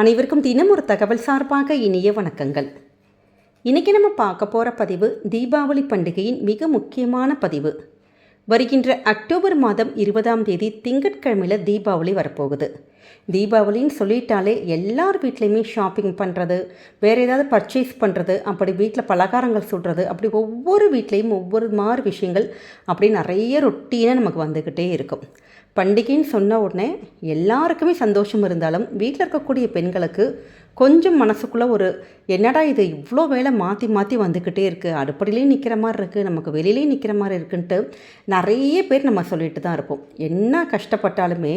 அனைவருக்கும் தினம் ஒரு தகவல் சார்பாக இனிய வணக்கங்கள். இன்றைக்கி நம்ம பார்க்க போகிற பதிவு தீபாவளி பண்டிகையின் மிக முக்கியமான பதிவு. வருகின்ற அக்டோபர் மாதம் இருபதாம் தேதி திங்கட்கிழமையில் தீபாவளி வரப்போகுது. தீபாவளின்னு சொல்லிட்டாலே எல்லார் வீட்லேயுமே ஷாப்பிங் பண்ணுறது வேறு ஏதாவது பர்ச்சேஸ் பண்ணுறது அப்படி வீட்டில் பலகாரங்கள் சுடுறது அப்படி ஒவ்வொரு வீட்லேயும் ஒவ்வொரு மாதிரி விஷயங்கள் அப்படி நிறைய ரொட்டீனாக நமக்கு வந்துக்கிட்டே இருக்கும். பண்டிகைன்னு சொன்ன உடனே எல்லாருக்குமே சந்தோஷம் இருந்தாலும் வீட்டில் இருக்கக்கூடிய பெண்களுக்கு கொஞ்சம் மனசுக்குள்ளே ஒரு என்னடா இது இவ்வளோ வேலை மாற்றி மாற்றி வந்துக்கிட்டே இருக்குது அடுப்படிலேயும் நிற்கிற மாதிரி இருக்குது நமக்கு வெளியிலையும் நிற்கிற மாதிரி இருக்குன்ட்டு நிறைய பேர் நம்ம சொல்லிட்டு தான் இருப்போம். என்ன கஷ்டப்பட்டாலுமே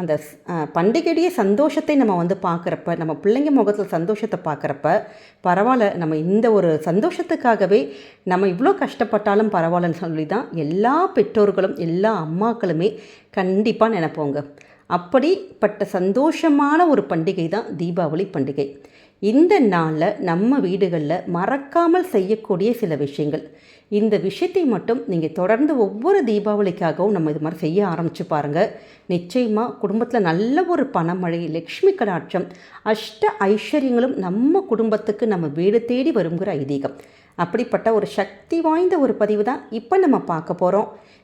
அந்த பண்டிகையுடைய சந்தோஷத்தை நம்ம வந்து பார்க்குறப்ப நம்ம பிள்ளைங்க முகத்தில் சந்தோஷத்தை பார்க்குறப்ப பரவாயில்ல நம்ம இந்த ஒரு சந்தோஷத்துக்காகவே நம்ம இவ்வளோ கஷ்டப்பட்டாலும் பரவாயில்லன்னு சொல்லி தான் எல்லா பெற்றோர்களும் எல்லா அம்மாக்களுமே கண்டிப்பாக நினைப்போங்க. அப்படிப்பட்ட சந்தோஷமான ஒரு பண்டிகை தான் தீபாவளி பண்டிகை. இந்த நாளில் நம்ம வீடுகளில் மறக்காமல் செய்யக்கூடிய சில விஷயங்கள். இந்த விஷயத்தை மட்டும் நீங்கள் தொடர்ந்து ஒவ்வொரு தீபாவளிக்காகவும் நம்ம இது மாதிரி செய்ய ஆரம்பித்து பாருங்கள் நிச்சயமாக குடும்பத்தில் நல்ல ஒரு பணமழை லக்ஷ்மி கடாட்சம் அஷ்ட ஐஸ்வர்யங்களும் நம்ம குடும்பத்துக்கு நம்ம வீடு தேடி வருங்கிற ஐதீகம். அப்படிப்பட்ட ஒரு சக்தி வாய்ந்த ஒரு பதிவு தான் இப்போ நம்ம பார்க்க போகிறோம்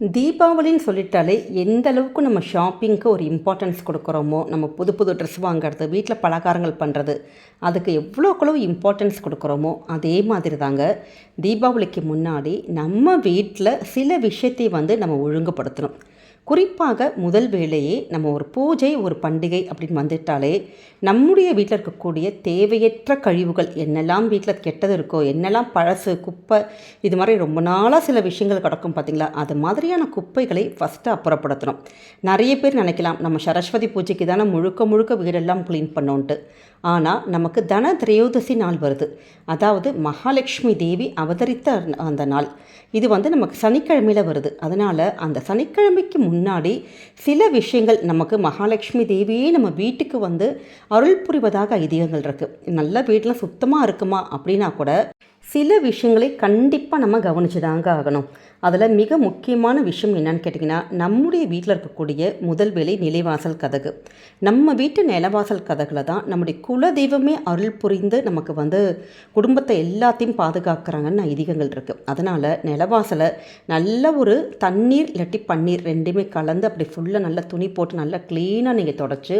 தீபாவளின்னு சொல்லிட்டாலே எந்த அளவுக்கு நம்ம ஷாப்பிங்க்கு ஒரு இம்பார்ட்டன்ஸ் கொடுக்குறோமோ நம்ம புது புது ட்ரெஸ் வாங்குறது வீட்டில் பலகாரங்கள் பண்ணுறது அதுக்கு எவ்வளோக்களவு இம்பார்ட்டன்ஸ் கொடுக்குறோமோ அதே மாதிரி தாங்க தீபாவளிக்கு முன்னாடி நம்ம வீட்டில் சில விஷயத்தை வந்து நம்ம ஒழுங்குபடுத்தணும். குறிப்பாக முதல் வேளையே நம்ம ஒரு பூஜை ஒரு பண்டிகை அப்படின்னு வந்துட்டாலே நம்முடைய வீட்டில் இருக்கக்கூடிய தேவையற்ற கழிவுகள் என்னெல்லாம் வீட்டில் கெட்டது இருக்கோ என்னெல்லாம் பழசு குப்பை இது மாதிரி ரொம்ப நாளாக சில விஷயங்கள் கிடக்கும் பார்த்தீங்களா அது மாதிரியான குப்பைகளை ஃபஸ்ட்டு அப்புறப்படுத்தணும். நிறைய பேர் நினைக்கலாம் நம்ம சரஸ்வதி பூஜைக்கு தானே முழுக்க முழுக்க வீடெல்லாம் க்ளீன் பண்ணோன்ட்டு. ஆனால் நமக்கு தன திரையோதசி நாள் வருது. அதாவது மகாலட்சுமி தேவி அவதரித்த அந்த- அந்த நாள். இது வந்து நமக்கு சனிக்கிழமையில் வருது. அதனால் அந்த சனிக்கிழமைக்கு முன்னாடி சில விஷயங்கள் நமக்கு மகாலட்சுமி தேவியே நம்ம வீட்டுக்கு வந்து அருள் புரிவதாக ஐதீகங்கள் இருக்குது நல்ல வீட்டில் சுத்தமாக இருக்குமா அப்படின்னா கூட சில விஷயங்களை கண்டிப்பாக நம்ம கவனிச்சு தாங்க ஆகணும். அதில் மிக முக்கியமான விஷயம் என்னன்னு கேட்டிங்கன்னா நம்முடைய வீட்டில் இருக்கக்கூடிய முதல் வேலை நிலைவாசல் கதகு. நம்ம வீட்டு நிலவாசல் கதகுல தான் நம்முடைய குலதெய்வமே அருள் புரிந்து நமக்கு வந்து குடும்பத்தை எல்லாத்தையும் பாதுகாக்கிறாங்கன்னு ஐதீகங்கள் இருக்குது அதனால் நிலவாசலை நல்ல ஒரு தண்ணீர் இல்லாட்டி பன்னீர் ரெண்டுமே கலந்து அப்படி ஃபுல்லாக நல்லா துணி போட்டு நல்லா க்ளீனாக நீங்கள் தொடச்சி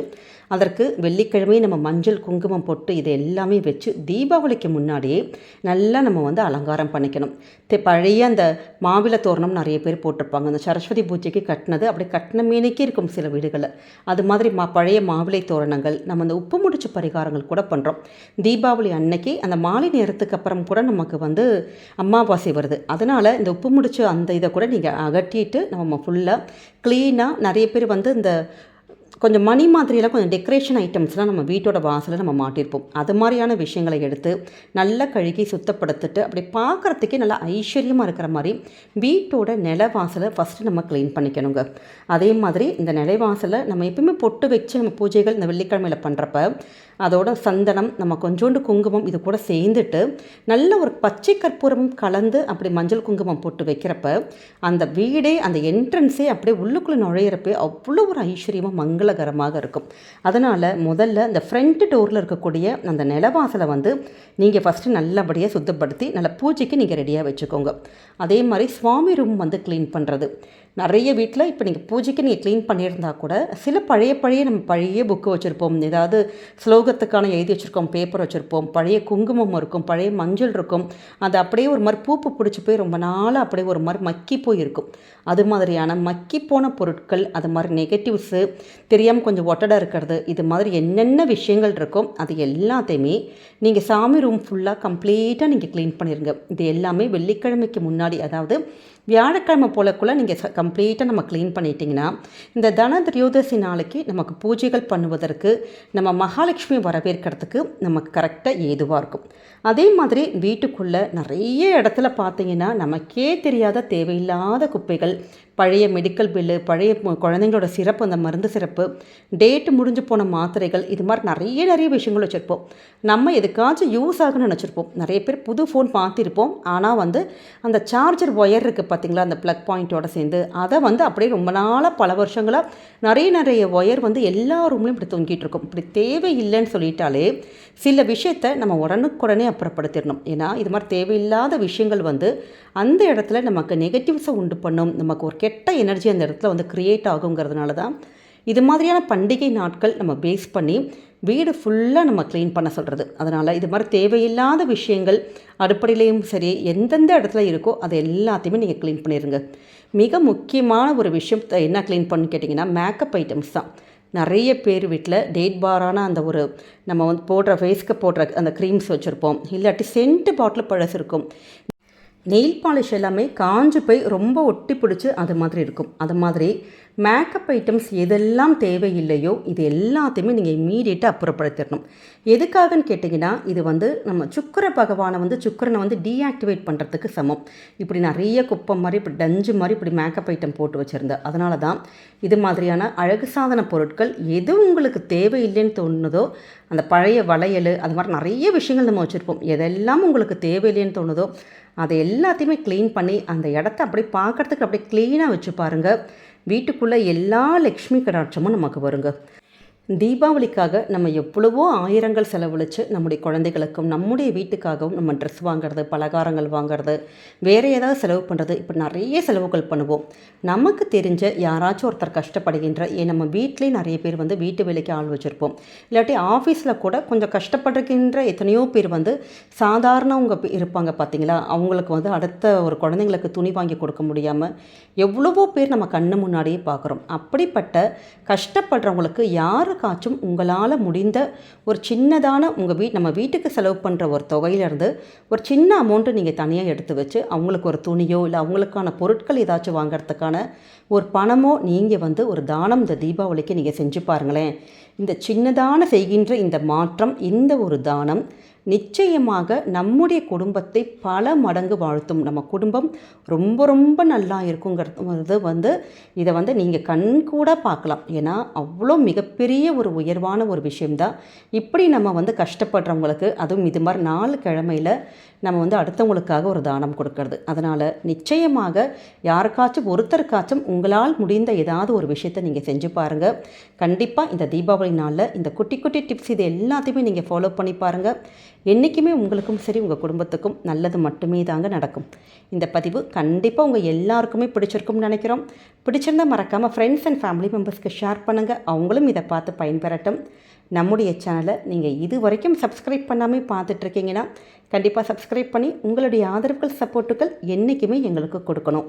அதற்கு வெள்ளிக்கிழமை நம்ம மஞ்சள் குங்குமம் போட்டு இது எல்லாமே வச்சு தீபாவளிக்கு முன்னாடியே நல்லா நம்ம வந்து அலங்காரம் பண்ணிக்கணும். பழைய அந்த மாவிளை தோரணம் நிறைய பேர் போட்டிருப்பாங்க. அந்த சரஸ்வதி பூஜைக்கு கட்டினது அப்படி கட்டின மீனுக்கே இருக்கும் சில வீடுகளில். அது மாதிரி மா பழைய மாவிளை தோரணங்கள் நம்ம அந்த உப்பு முடிச்ச பரிகாரங்கள் கூட பண்ணுறோம் தீபாவளி அன்னைக்கு அந்த மாலை நேரத்துக்கு அப்புறம் கூட நமக்கு வந்து அமாவாசை வருது. அதனால் இந்த உப்பு முடிச்ச அந்த இதை கூட நீங்கள் அகட்டிட்டு நம்ம ஃபுல்லாக க்ளீனாக நிறைய பேர் வந்து இந்த கொஞ்சம் மணி மாதிரியெல்லாம் கொஞ்சம் டெக்கரேஷன் ஐட்டம்ஸ்லாம் நம்ம வீட்டோட வாசலில் நம்ம மாட்டியிருப்போம் அது மாதிரியான விஷயங்களை எடுத்து நல்லா கழுகி சுத்தப்படுத்திட்டு அப்படி பார்க்குறதுக்கே நல்லா ஐஸ்வர்யமாக இருக்கிற மாதிரி வீட்டோட நில வாசலை ஃபஸ்ட்டு நம்ம க்ளீன் பண்ணிக்கணுங்க. அதே மாதிரி இந்த நிலைவாசலை நம்ம எப்பயுமே பொட்டு வச்சு நம்ம பூஜைகள் இந்த வெள்ளிக்கிழமையில் பண்ணுறப்ப அதோட சந்தனம் நம்ம கொஞ்சோண்டு குங்குமம் இது கூட சேர்ந்துட்டு நல்ல ஒரு பச்சை கற்பூரமும் கலந்து அப்படி மஞ்சள் குங்குமம் போட்டு வைக்கிறப்ப அந்த வீடே அந்த என்ட்ரன்ஸே அப்படியே உள்ளுக்குள்ளே நுழையிறப்ப அவ்வளோ ஒரு ஐஸ்வர்யமாக மங்களகரமாக இருக்கும். அதனால் முதல்ல அந்த ஃப்ரண்ட் டோரில் இருக்கக்கூடிய அந்த நிலவாசலை வந்து நீங்கள் ஃபஸ்ட்டு நல்லபடியாக சுத்தப்படுத்தி நல்ல பூஜைக்கு நீங்கள் ரெடியாக வச்சுக்கோங்க. அதே மாதிரி சுவாமி ரூம் வந்து க்ளீன் பண்ணுறது நிறைய வீட்டில் இப்போ நீங்கள் பூஜைக்கு நீங்கள் க்ளீன் பண்ணியிருந்தா கூட சில பழைய பழைய நம்ம பழைய புக்கு வச்சுருப்போம். ஏதாவது ஸ்லோகத்துக்கான எழுதி வச்சுருக்கோம் பேப்பர் வச்சுருப்போம். பழைய குங்குமம் இருக்கும் பழைய மஞ்சள் இருக்கும். அது அப்படியே ஒரு மாதிரி பூப்பு பிடிச்சி போய் ரொம்ப நாளாக அப்படியே ஒரு மாதிரி மக்கி போய் இருக்கும் அது மாதிரியான மக்கி போன பொருட்கள் அது மாதிரி நெகட்டிவ்ஸு தெரியாமல் கொஞ்சம் ஒட்டடாக இருக்கிறது இது மாதிரி என்னென்ன விஷயங்கள் இருக்கோ அது எல்லாத்தையுமே நீங்கள் சாமி ரூம் ஃபுல்லாக கம்ப்ளீட்டாக நீங்கள் க்ளீன் பண்ணிடுங்க இது எல்லாமே வெள்ளிக்கிழமைக்கு முன்னாடி அதாவது வியாழக்கிழமை போலக்குள்ளே நீங்கள் கம்ப்ளீட்டாக நம்ம க்ளீன் பண்ணிட்டிங்கன்னா இந்த தன திரியோதசி நாளைக்கு நமக்கு பூஜைகள் பண்ணுவதற்கு நம்ம மகாலட்சுமி வரவேற்கிறதுக்கு நமக்கு கரெக்டாக ஏதுவாக இருக்கும். அதே மாதிரி வீட்டுக்குள்ளே நிறைய இடத்துல பார்த்தீங்கன்னா நமக்கே தெரியாத தேவையில்லாத குப்பைகள் பழைய மெடிக்கல் பில்லு பழைய குழந்தைங்களோட சிறப்பு அந்த மருந்து சிறப்பு டேட்டு முடிஞ்சு போன மாத்திரைகள் இது மாதிரி நிறைய நிறைய விஷயங்கள் வச்சுருப்போம். நம்ம எதுக்காச்சும் யூஸ் ஆகுன்னு நினச்சிருப்போம். நிறைய பேர் புது ஃபோன் பார்த்துருப்போம் ஆனால் வந்து அந்த சார்ஜர் ஒயர் இருக்குது பார்த்திங்களா அந்த ப்ளக் பாயிண்ட்டோட சேர்ந்து அதை வந்து அப்படியே ரொம்ப நாளாக பல வருஷங்களாக நிறைய நிறைய ஒயர் வந்து எல்லா ரூம்லையும் இப்படி தொங்கிட்டு இருக்கும். இப்படி தேவையில்லைன்னு சொல்லிட்டாலே சில விஷயத்தை நம்ம உடனுக்குடனே அப்புறப்படுத்திடணும். ஏன்னா இது மாதிரி தேவையில்லாத விஷயங்கள் வந்து அந்த இடத்துல நமக்கு நெகட்டிவ்ஸை உண்டு பண்ணும். நமக்கு ஒரு கெட்ட எனர்ஜி அந்த இடத்துல வந்து க்ரியேட் ஆகுங்கிறதுனால தான் இது மாதிரியான பண்டிகை நாட்கள் நம்ம பேஸ் பண்ணி வீடு ஃபுல்லாக நம்ம க்ளீன் பண்ண சொல்கிறது அதனால் இது மாதிரி தேவையில்லாத விஷயங்கள் அடுப்படையிலையும் சரி எந்தெந்த இடத்துல இருக்கோ அதை எல்லாத்தையுமே நீங்கள் க்ளீன் பண்ணிடுங்க மிக முக்கியமான ஒரு விஷயம் என்ன க்ளீன் பண்ணு கேட்டிங்கன்னா மேக்கப் ஐட்டம்ஸ் தான். நிறைய பேர் வீட்டில் டேட் பாரான அந்த ஒரு நம்ம வந்து போடுற ஃபேஸ்க்கு போடுற அந்த க்ரீம்ஸ் வச்சுருப்போம். இல்லாட்டி சென்ட் பாட்டில் பழசு இருக்கும். நெயில் பாலிஷ் எல்லாமே காஞ்சு போய் ரொம்ப ஒட்டி பிடிச்சி அது மாதிரி இருக்கும். அது மாதிரி மேக்கப் ஐட்டம்ஸ் எதெல்லாம் தேவையில்லையோ இது எல்லாத்தையுமே நீங்கள் இம்மீடியட்டாக அப்புறப்படுத்திடணும் எதுக்காகன்னு கேட்டிங்கன்னா இது வந்து நம்ம சுக்கிர பகவானை வந்து சுக்கிரனை வந்து டீஆக்டிவேட் பண்ணுறதுக்கு சமம். இப்படி நிறைய குப்பை மாதிரி இப்படி டஞ்சு மாதிரி இப்படி மேக்கப் ஐட்டம் போட்டு வச்சுருந்தேன் அதனால தான் இது மாதிரியான அழகு சாதன பொருட்கள் எது உங்களுக்கு தேவையில்லைன்னு தோணுதோ அந்த பழைய வளையல் அது மாதிரி நிறைய விஷயங்கள் நம்ம வச்சுருப்போம். எதெல்லாம் உங்களுக்கு தேவையில்லைன்னு தோணுதோ அதை எல்லாத்தையுமே க்ளீன் பண்ணி அந்த இடத்த அப்படியே பார்க்கறதுக்கு அப்படியே க்ளீனாக வச்சு பாருங்கள் வீட்டுக்குள்ளே எல்லா லக்ஷ்மி கடாட்சமும் நமக்கு வருங்க. தீபாவளிக்காக நம்ம எவ்வளவோ ஆயிரங்கள் செலவழித்து நம்முடைய குழந்தைகளுக்கும் நம்முடைய வீட்டுக்காகவும் நம்ம ட்ரெஸ் வாங்குறது பலகாரங்கள் வாங்குறது வேறு ஏதாவது செலவு பண்ணுறது இப்போ நிறைய செலவுகள் பண்ணுவோம். நமக்கு தெரிஞ்ச யாராச்சும் ஒருத்தர் கஷ்டப்படுகின்ற ஏன் நம்ம வீட்டிலே நிறைய பேர் வந்து வீட்டு வேலைக்கு ஆள் வச்சுருப்போம். இல்லாட்டி ஆஃபீஸில் கூட கொஞ்சம் கஷ்டப்படுகின்ற எத்தனையோ பேர் வந்து சாதாரணவங்க இருப்பாங்க பார்த்தீங்களா அவங்களுக்கு வந்து அடுத்த ஒரு குழந்தைங்களுக்கு துணி வாங்கி கொடுக்க முடியாமல் எவ்வளவோ பேர் நம்ம கண்ணு முன்னாடியே பார்க்குறோம் அப்படிப்பட்ட கஷ்டப்படுறவங்களுக்கு யாருக்காச்சும் உங்களால் முடிந்த ஒரு சின்னதான உங்கள் வீட் நம்ம வீட்டுக்கு செலவு பண்ணுற ஒரு தொகையிலேருந்து ஒரு சின்ன அமௌண்ட்டு நீங்கள் தனியாக எடுத்து வச்சு அவங்களுக்கு ஒரு துணியோ இல்லை அவங்களுக்கான பொருட்கள் ஏதாச்சும் வாங்குறதுக்கான ஒரு பணமோ நீங்கள் வந்து ஒரு தானம் இந்த தீபாவளிக்கு நீங்கள் செஞ்சு பாருங்களேன். இந்த சின்னதான செய்கின்ற இந்த மாற்றம் இந்த ஒரு தானம் நிச்சயமாக நம்முடைய குடும்பத்தை பல மடங்கு வாழ்த்தும். நம்ம குடும்பம் ரொம்ப ரொம்ப நல்லா இருக்குங்கிறது வந்து இதை வந்து நீங்கள் கண் கூட பார்க்கலாம். ஏன்னா அவ்வளோ மிகப்பெரிய ஒரு உயர்வான ஒரு விஷயம்தான். இப்படி நம்ம வந்து கஷ்டப்படுறவங்களுக்கு அதுவும் இது மாதிரி நாலு கிழமையில் நம்ம வந்து அடுத்தவங்களுக்காக ஒரு தானம் கொடுக்கறது. அதனால் நிச்சயமாக யாருக்காச்சும் ஒருத்தருக்காச்சும் உங்களால் முடிந்த ஏதாவது ஒரு விஷயத்தை நீங்கள் செஞ்சு பாருங்கள் கண்டிப்பாக இந்த தீபாவளி நாளில் இந்த குட்டி குட்டி டிப்ஸ் இது எல்லாத்தையுமே நீங்கள் ஃபாலோ பண்ணி பாருங்கள் என்றைக்குமே உங்களுக்கும் சரி உங்கள் குடும்பத்துக்கும் நல்லது மட்டுமே தாங்க நடக்கும். இந்த பதிவு கண்டிப்பாக உங்கள் எல்லாருக்குமே பிடிச்சிருக்கும்னு நினைக்கிறோம். பிடிச்சிருந்தா மறக்காமல் ஃப்ரெண்ட்ஸ் அண்ட் ஃபேமிலி மெம்பர்ஸ்க்கு ஷேர் பண்ணுங்கள் அவங்களும் இதை பார்த்து பயன்பெறட்டும். நம்முடைய சேனலை நீங்கள் இது வரைக்கும் சப்ஸ்கிரைப் பண்ணாமல் பார்த்துட்ருக்கீங்கன்னா கண்டிப்பாக சப்ஸ்கிரைப் பண்ணி உங்களுடைய ஆதரவுகள் சப்போர்ட்டுகள் என்றைக்குமே எங்களுக்கு கொடுக்கணும்.